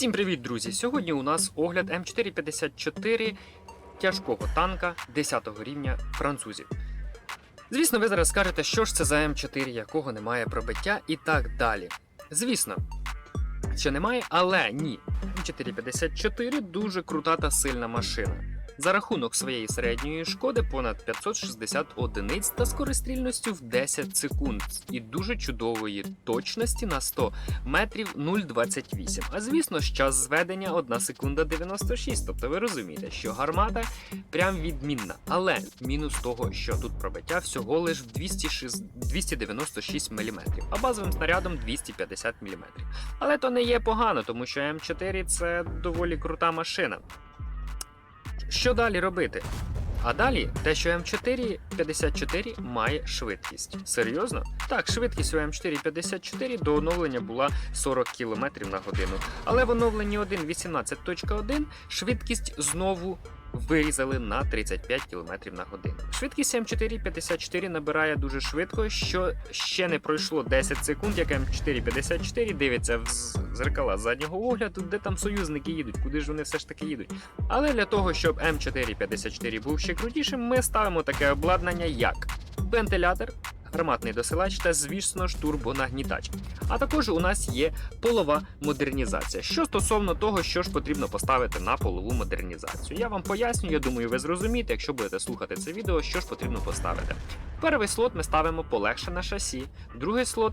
Всім привіт, друзі! Сьогодні у нас огляд М454 тяжкого танка 10 рівня французів. Звісно, ви зараз скажете, що ж це за М4, якого немає пробиття і так далі. Звісно, що немає, але ні. М454 дуже крута та сильна машина. За рахунок своєї середньої шкоди понад 560 одиниць та скорострільністю в 10 секунд і дуже чудової точності на 100 метрів 0,28. А звісно ж, час зведення 1 секунда 96. Тобто ви розумієте, що гармата прям відмінна. Але мінус того, що тут пробиття всього лиш в 206 296 мм, а базовим снарядом 250 мм. Але то не є погано, тому що М4 це доволі крута машина. Що далі робити? А далі те, що М454 має швидкість. Серйозно? Так, швидкість у М454 до оновлення була 40 км на годину. Але в оновленні 1.18.1 швидкість знову вирізали на 35 км на годину. Швидкість М454 набирає дуже швидко, що ще не пройшло 10 секунд, як М454 дивиться в зеркала заднього огляду, де там союзники їдуть, куди ж вони все ж таки їдуть. Але для того, щоб М454 був ще крутішим, ми ставимо таке обладнання як вентилятор, гарматний досилач та, звісно ж, турбонагнітач. А також у нас є полова модернізація. Що стосовно того, що ж потрібно поставити на полову модернізацію, я вам поясню, я думаю, ви зрозумієте, якщо будете слухати це відео, що ж потрібно поставити. Перший слот ми ставимо полегшене шасі, другий слот.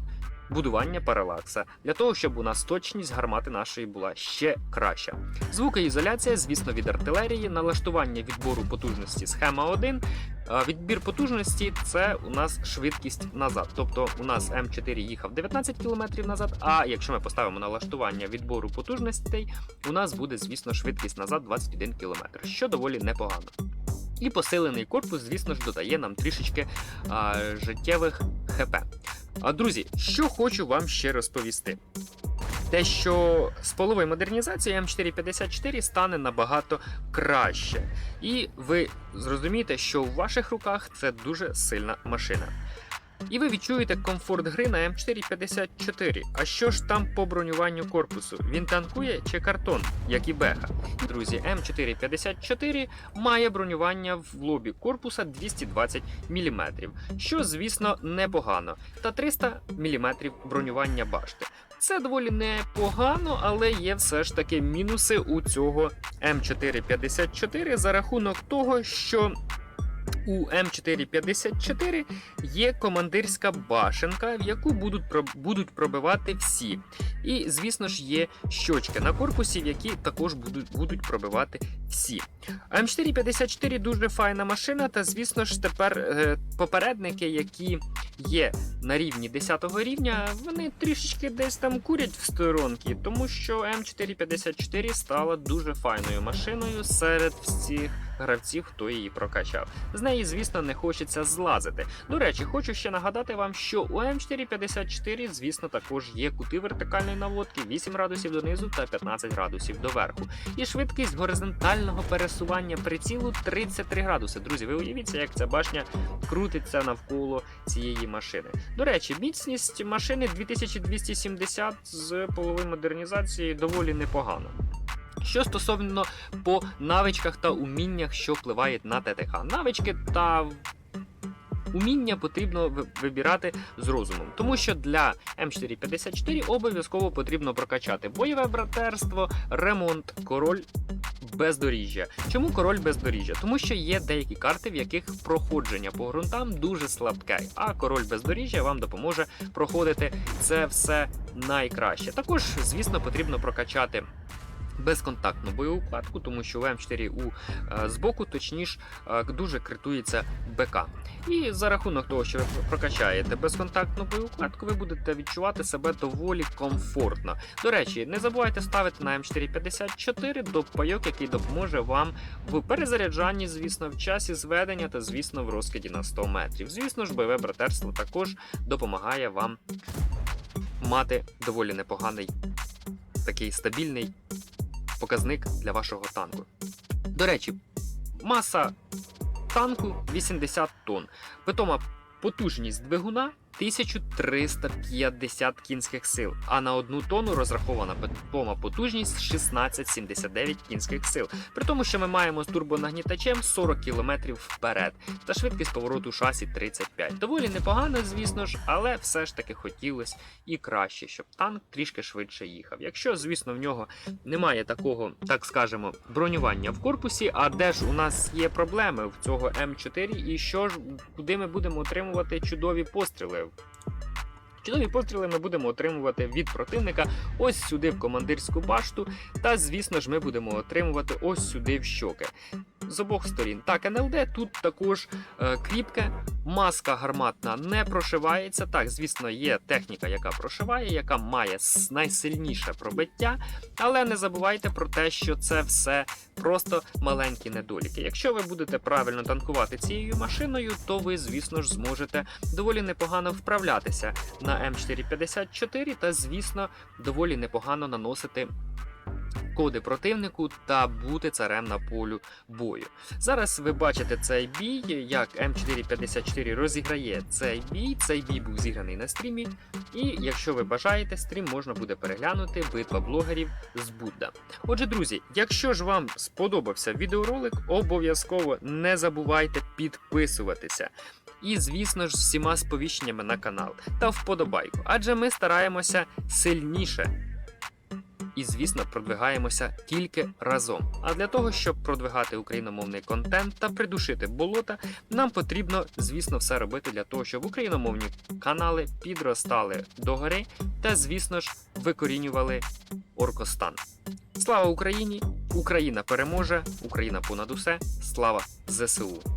Будування паралакса для того, щоб у нас точність гармати нашої була ще краща. Звукоізоляція, звісно, від артилерії, налаштування відбору потужності схема 1. Відбір потужності це у нас швидкість назад. Тобто у нас М4 їхав 19 км назад, а якщо ми поставимо налаштування відбору потужностей, у нас буде, звісно, швидкість назад 21 км, що доволі непогано. І посилений корпус, звісно ж, додає нам трішечки а, життєвих ХП. А друзі, що хочу вам ще розповісти. Те, що з полової модернізації М454 стане набагато краще. І ви зрозумієте, що в ваших руках це дуже сильна машина. І ви відчуєте комфорт гри на М454. А що ж там по бронюванню корпусу? Він танкує чи картон, як і Беха? Друзі, М454 має бронювання в лобі корпуса 220 мм, що, звісно, непогано, та 300 мм бронювання башти. Це доволі непогано, але є все ж таки мінуси у цього М454 за рахунок того, що у М454 є командирська башенка, в яку будуть, будуть пробивати всі. І, звісно ж, є щочки на корпусі, в які також будуть, будуть пробивати всі. М454 дуже файна машина, та, звісно ж, тепер е, попередники, які є на рівні 10 рівня, вони трішечки десь там курять в сторонки, тому що М454 стала дуже файною машиною серед всіх гравців, хто її прокачав. З неї, звісно, не хочеться злазити. До речі, хочу ще нагадати вам, що у М454, звісно, також є кути вертикальної наводки 8 градусів донизу та 15 градусів доверху. І швидкість горизонтального пересування прицілу 33 градуси. Друзі, ви уявіться, як ця башня крутиться навколо цієї машини. До речі, міцність машини 2270 з половиною модернізації доволі непогано. Що стосовно по навичках та уміннях, що впливають на ТТХ. Навички та уміння потрібно вибирати з розумом, тому що для М454 обов'язково потрібно прокачати бойове братерство, ремонт, король. Бездоріжжя. Чому король бездоріжжя? Тому що є деякі карти, в яких проходження по ґрунтам дуже слабке, а король бездоріжжя вам допоможе проходити це все найкраще. Також, звісно, потрібно прокачати безконтактну бойову вкладку, тому що в М4 у е, збоку, точніше, е, дуже критується БК. І за рахунок того, що ви прокачаєте безконтактну бойову вкладку, ви будете відчувати себе доволі комфортно. До речі, не забувайте ставити на М454 допайок, який допоможе вам в перезаряджанні, звісно, в часі зведення та, звісно, в розкиді на 100 метрів. Звісно ж, бойове братерство також допомагає вам мати доволі непоганий такий стабільний показник для вашого танку. До речі, маса танку 80 тонн. Питома потужність двигуна 1350 кінських сил, а на одну тонну розрахована питома потужність 1679 кінських сил. При тому, що ми маємо з турбонагнітачем 40 км вперед та швидкість повороту шасі 35. Доволі непогано, звісно ж, але все ж таки хотілося і краще, щоб танк трішки швидше їхав. Якщо, звісно, в нього немає такого, так скажемо, бронювання в корпусі, а де ж у нас є проблеми в цього М4, і що ж, куди ми будемо отримувати чудові постріли? Чудові постріли ми будемо отримувати від противника ось сюди в командирську башту, та звісно ж ми будемо отримувати ось сюди в щоки. З обох сторін. Так, НЛД тут також е, кріпке, маска гарматна не прошивається. Так, звісно, є техніка, яка прошиває, яка має найсильніше пробиття, але не забувайте про те, що це все просто маленькі недоліки. Якщо ви будете правильно танкувати цією машиною, то ви, звісно ж, зможете доволі непогано вправлятися на М454 та, звісно, доволі непогано наносити. Коди противнику та бути царем на полю бою. Зараз ви бачите цей бій, як М454 розіграє цей бій. Цей бій був зіграний на стрімі. І якщо ви бажаєте, стрім можна буде переглянути битва блогерів з Будда. Отже, друзі, якщо ж вам сподобався відеоролик, обов'язково не забувайте підписуватися. І, звісно ж, всіма сповіщеннями на канал та вподобайку, адже ми стараємося сильніше. І, звісно, продвигаємося тільки разом. А для того, щоб продвигати україномовний контент та придушити болота, нам потрібно, звісно, все робити для того, щоб україномовні канали підростали догори та, звісно ж, викорінювали Оркостан. Слава Україні! Україна переможе! Україна понад усе! Слава ЗСУ!